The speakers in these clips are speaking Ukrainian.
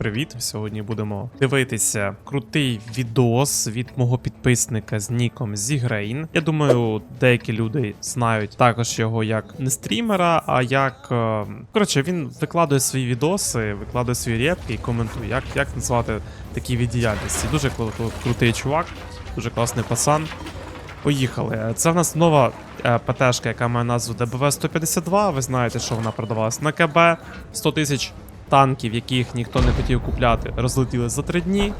Привіт! Сьогодні будемо дивитися крутий відос від мого підписника з ніком Зігрейн. Я думаю, деякі люди знають також його як не стрімера, а як. е, Коротше, він викладує свої відоси, викладує свої репки і коментує, як, як назвати такі від діяльності. Дуже крутий чувак, дуже класний пацан. Поїхали. Це в нас нова е, ПТшка, яка має назву ДБВ-152. Ви знаєте, що вона продавалась на КБ 100 тисяч танків, яких ніхто не хотів купляти, розлетіли за три дні.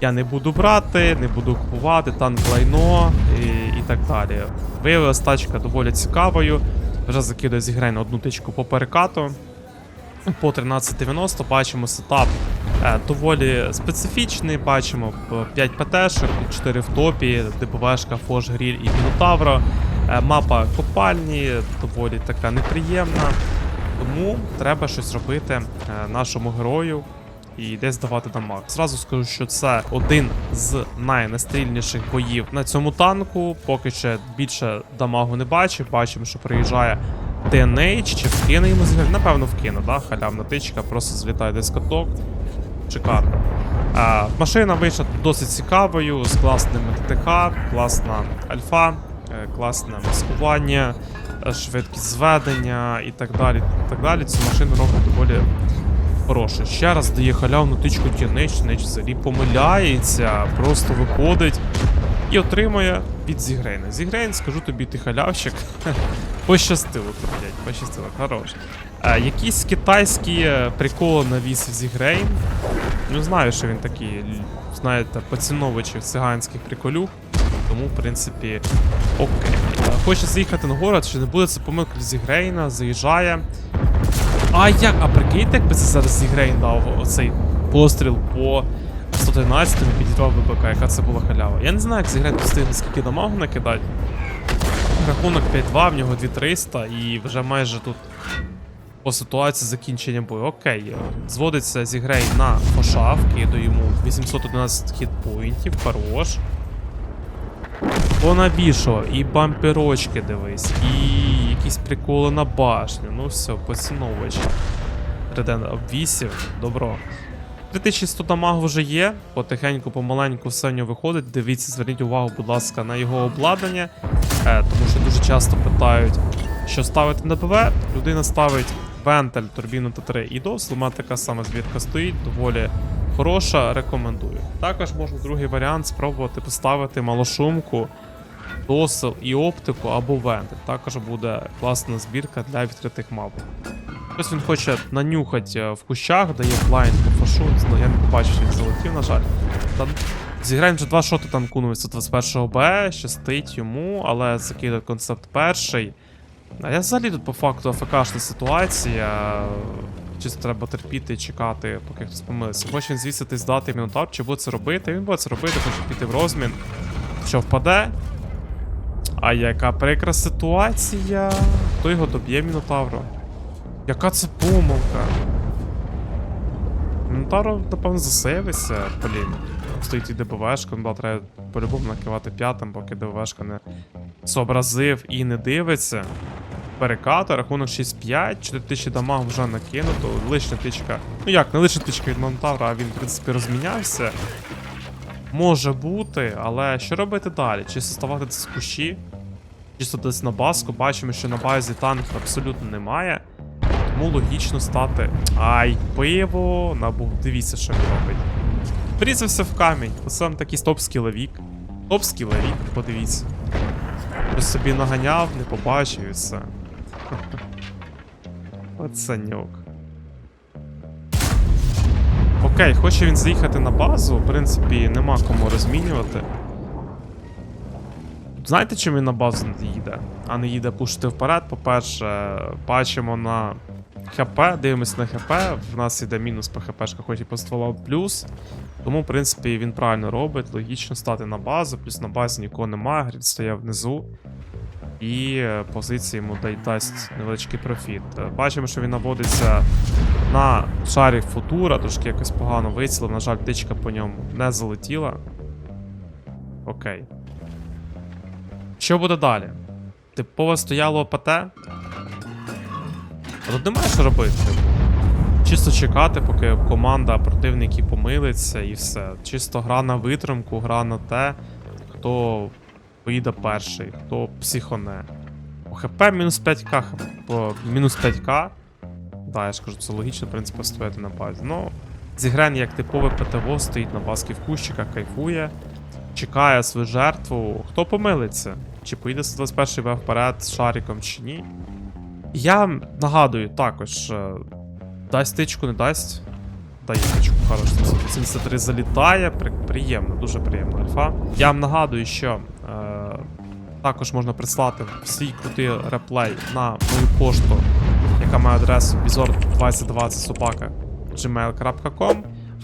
Я не буду брати, не буду купувати, танк лайно і, і так далі. Виявилась тачка доволі цікавою. Вже закидаю зіграй на одну тичку по перекату. По 1390 бачимо сетап е, доволі специфічний. Бачимо 5 ПТшок, 4 в топі, ДПВшка, Фош, Гріль і Мінотавро. Е, Мапа копальні, доволі така неприємна. Тому треба щось робити е, нашому герою і десь давати дамаг. Зразу скажу, що це один з найнастрільніших боїв на цьому танку. Поки що більше дамагу не бачив. Бачимо, що приїжджає TNH, чи вкине йому зіграти. Напевно, вкине, да? халявна тичка, просто злітає десь каток. Шикарно. А, машина вийшла досить цікавою, з класним ТТХ, класна альфа, е, класне маскування, е, швидкість зведення і так далі. І так далі. Цю машину робить доволі хороше. Ще раз дає халявну тичку Тінич, Нич взагалі помиляється, просто виходить і отримує від Зігрейна. Зігрейн, скажу тобі, ти халявщик. Пощастило тобі, блядь, пощастило, хорош. А, якісь китайські е, приколи навіс Зігрейн. Ну, знаю, що він такий, знаєте, поціновувачів циганських приколюх. Тому, в принципі, окей. Хоче заїхати на город, чи не буде це помилка Зігрейна, заїжджає. А як? А прикиньте, якби це зараз Зігрейн дав оцей постріл по 113 і підірвав ВБК, яка це була халява. Я не знаю, як Зігрейн встигне скільки дамагу накидати. Рахунок 5-2, в нього 2300 і вже майже тут по ситуації закінчення бою. Окей, зводиться Зігрей на Фоша, вкидує йому 811 хітпоінтів, хорош. Понабішо, і бамперочки дивись, і якісь приколи на башню. Ну все, поціновувач. Реден обвісів, добро. 3100 дамагу вже є, потихеньку, помаленьку все в нього виходить. Дивіться, зверніть увагу, будь ласка, на його обладнання. Е, тому що дуже часто питають, що ставити на ПВ. Людина ставить вентиль, турбіну Т3 і дос. Така сама звідка стоїть, доволі хороша, рекомендую. Також можна другий варіант спробувати поставити малошумку, досил і оптику або вентиль. Також буде класна збірка для відкритих мап. Ось він хоче нанюхати е, в кущах, дає блайнд по фашу. Ну, я не побачив, він залетів, на жаль. Та Зіграємо вже два шоти танкунули 121 Б, щастить йому, але закидає концепт перший. А я взагалі тут по факту АФКшна ситуація. Чисто треба терпіти і чекати, поки хтось помилився. Хоче він звісити здати мінотавр, чи буде це робити? Він буде це робити, хоче піти в розмін. Що впаде? А яка прикра ситуація? Хто його доб'є Мінотавро? Яка це помилка? Мінотавро, напевно, засейвиться, блін. Стоїть і ДБВшка, ну да, треба по-любому накивати п'ятим, поки ДБВшка не зобразив і не дивиться. Перекату, рахунок 6-5, 4000 дамаг вже накинуто, лишня тичка. Ну як, не лишня тичка від Монтавра, а він, в принципі, розмінявся. Може бути, але що робити далі? Чи ставати з кущі? Чисто десь на баску, бачимо, що на базі танків абсолютно немає. Тому логічно стати. Ай, пиво, набув. Дивіться, що він робить. Врізався в камінь. Оце такий топ-скіловік. Топ-скіловік, подивіться. Щось собі наганяв, не побачив і все. Пацаньок. Окей, хоче він заїхати на базу, в принципі, нема кому розмінювати. Знаєте, чим він на базу не їде? А не їде пушити вперед. По-перше, бачимо на ХП, дивимося на ХП. В нас йде мінус по ХПшках, хоч і по стволам плюс. Тому, в принципі, він правильно робить. Логічно стати на базу, плюс на базі нікого немає, грід стояв внизу. І е, позиції йому дасть невеличкий профіт. Е, Бачимо, що він наводиться на шарі футура, трошки якось погано вицілив. На жаль, тичка по ньому не залетіла. Окей. Що буде далі? Типове стояло ПТ? А тут немає що робити. типу. Чисто чекати, поки команда противників помилиться і все. Чисто гра на витримку, гра на те, хто вийде перший, хто психоне. По ХП мінус 5к, по мінус 5к. Да, я ж кажу, це логічно, в принципі, стояти на базі. Ну, Зігрен як типове ПТВО стоїть на баски в кущиках, кайфує, чекає свою жертву. Хто помилиться? Чи поїде 121 В вперед з шариком, чи ні? Я нагадую також, е, дасть тичку, не дасть. Дає тичку, хорош. 73 залітає, приємно, дуже приємно альфа. Я вам нагадую, що е, також можна прислати свій крутий реплей на мою пошту, яка має адресу bizor2020 собака gmail.com.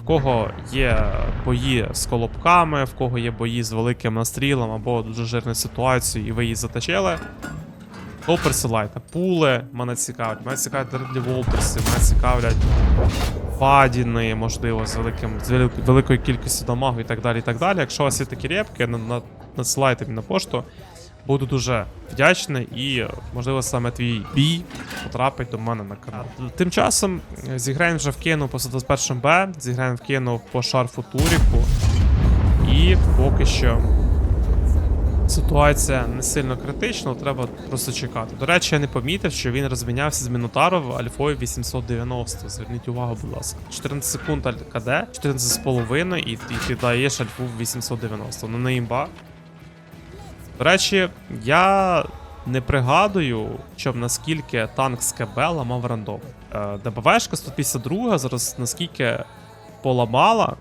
Кого є бої з колобками, в кого є бої з великим настрілом або дуже жирною ситуацією, і ви її заточили, то присилайте пули, мене цікавить. Мене цікавлять Редлі Волтерси, мене цікавлять Фадіни, можливо, з, великим, з великою кількістю дамагу і так далі. і так далі. Якщо у вас є такі репки, на, на, надсилайте мені на пошту. Буду дуже вдячний і, можливо, саме твій бій потрапить до мене на канал. Тим часом е, зіграємо вже вкинув по 121 Б, зіграємо вкинув по шарфу Туріку. І поки що ситуація не сильно критична, треба просто чекати. До речі, я не помітив, що він розмінявся з Мінотаров альфою 890. Зверніть увагу, будь ласка. 14 секунд КД, 14 з половиною, і, і ти даєш альфу 890. Ну не імба. До речі, я не пригадую, щоб наскільки танк з КБ ламав рандом. Е, ДБВшка 152 зараз наскільки поламала,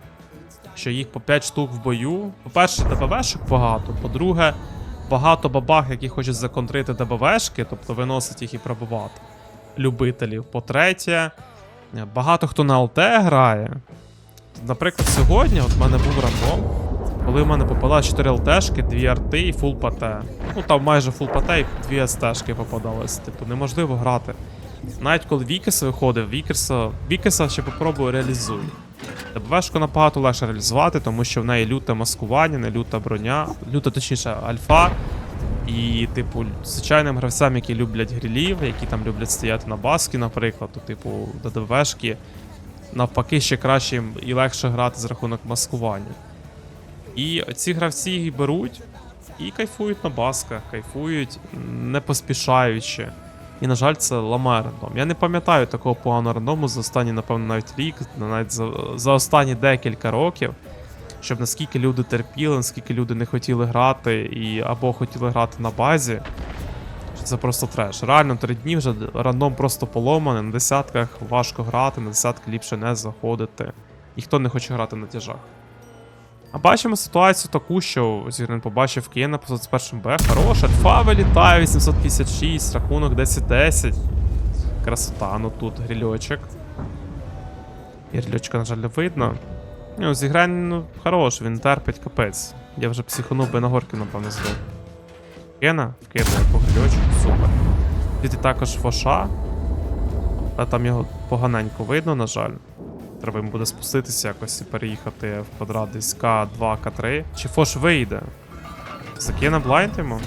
що їх по 5 штук в бою. По-перше, ДБВшок багато. По-друге, багато бабах, які хочуть законтрити ДБВшки, тобто виносить їх і пробувати. Любителів. По-третє, багато хто на ЛТ грає. Наприклад, сьогодні от в мене був рандом, коли в мене попала 4 ЛТшки, 2 арти і фул ПТ. Ну там майже фул ПТ і 2 СТшки попадались. Типу, неможливо грати. Навіть коли Вікес виходив, Вікерса, Вікеса ще попробую реалізую. ДБВшку набагато легше реалізувати, тому що в неї люте маскування, не люта броня, люта, точніше, альфа. І, типу, звичайним гравцям, які люблять грілів, які там люблять стояти на баски, наприклад, то, типу, до ДБВшки навпаки ще краще і легше грати з рахунок маскування. І ці гравці їх беруть і кайфують на басках, кайфують, не поспішаючи. І, на жаль, це ламає рандом. Я не пам'ятаю такого поганого рандому за останні, напевно, навіть рік, навіть за, за останні декілька років, щоб наскільки люди терпіли, наскільки люди не хотіли грати, і або хотіли грати на базі. Це просто треш. Реально, три дні вже рандом просто поломаний, на десятках важко грати, на десятки ліпше не заходити. Ніхто не хоче грати на тяжах. А бачимо ситуацію таку, що Зігрен побачив Кіна по 21 Б. Хорош, альфа вилітає 856, рахунок 10-10. Красота, ну тут грільочок. І грільочка, на жаль, не видно. Ну, Зігрань, ну, хорош, він терпить капець. Я вже психанув би на горки, напевно, здав. Кена вкидає по грільочку, супер. Тут також фоша. Але там його поганенько видно, на жаль. Треба їм буде спуститися якось і переїхати в квадрат десь К2, К3. Чи Фош вийде? Закине блайнд йому.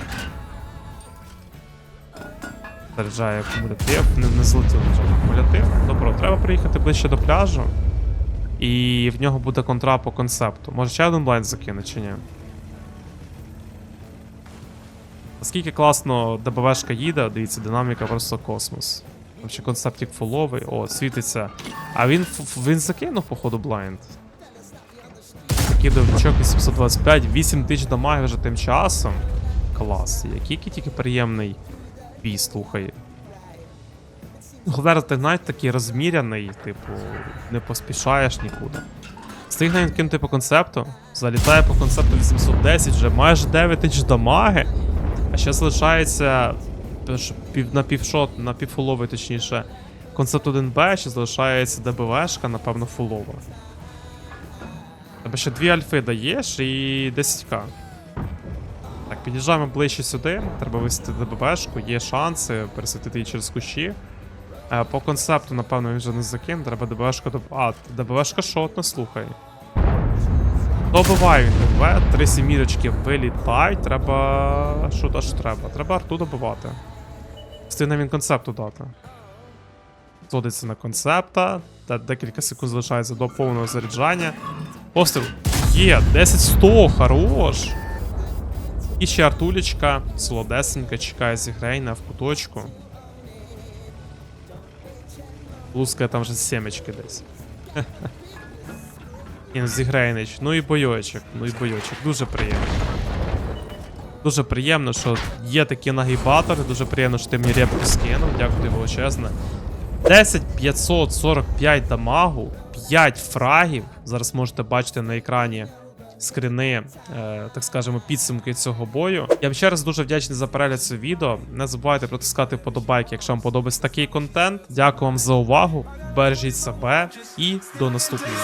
Заряджає кумулятив. Не, не злетів, на кумулятив. Добро, треба приїхати ближче до пляжу. І в нього буде контра по концепту. Може ще один блайнд закине чи ні? Наскільки класно ДБВшка їде, дивіться, динаміка просто космос. Там ще концептик фуловий, о, світиться. А він він закинув, походу, блайнд. Закидав лічок 825, 8 тисяч дамаги вже тим часом. Клас. Який тільки приємний бій, слухай. Головне, ти навіть такий розміряний, типу, не поспішаєш нікуди. Встигне він кинути по концепту, залітає по концепту 810, вже майже 9 тисяч дамаги. А ще залишається на півшот, на півфуловий, точніше, концепт 1Б, ще залишається ДБВшка, напевно, фулова. Тебе ще дві альфи даєш і 10к. Так, під'їжджаємо ближче сюди. Треба висити ДБВшку, є шанси пересвітити її через кущі. Е, По концепту, напевно, він вже не закинув, треба ДБВшка доп... А, ДБВшка шотна, слухай. Добиває він ДБВ, три сімірочки вилітають, треба. Що та ж треба? Треба арту добивати. Встигне він концепту дати. Зводиться на концепта. Та декілька секунд залишається до повного заряджання. Постріл. Є, 10-100, хорош. І ще Артулечка, солодесенька, чекає зігрейна в куточку. Лускає там вже сімечки десь. І зігрейнич. Ну і бойочок, ну і бойочок. Дуже приємно. Дуже приємно, що є такі нагибатори. Дуже приємно, що ти мені репку скинув. Дякую величезне. 10 545 дамагу, 5 фрагів. Зараз можете бачити на екрані скріни, е, так скажемо, підсумки цього бою. Я вам ще раз дуже вдячний за перегляд цього відео. Не забувайте протискати вподобайки, якщо вам подобається такий контент. Дякую вам за увагу. Бережіть себе і до наступного.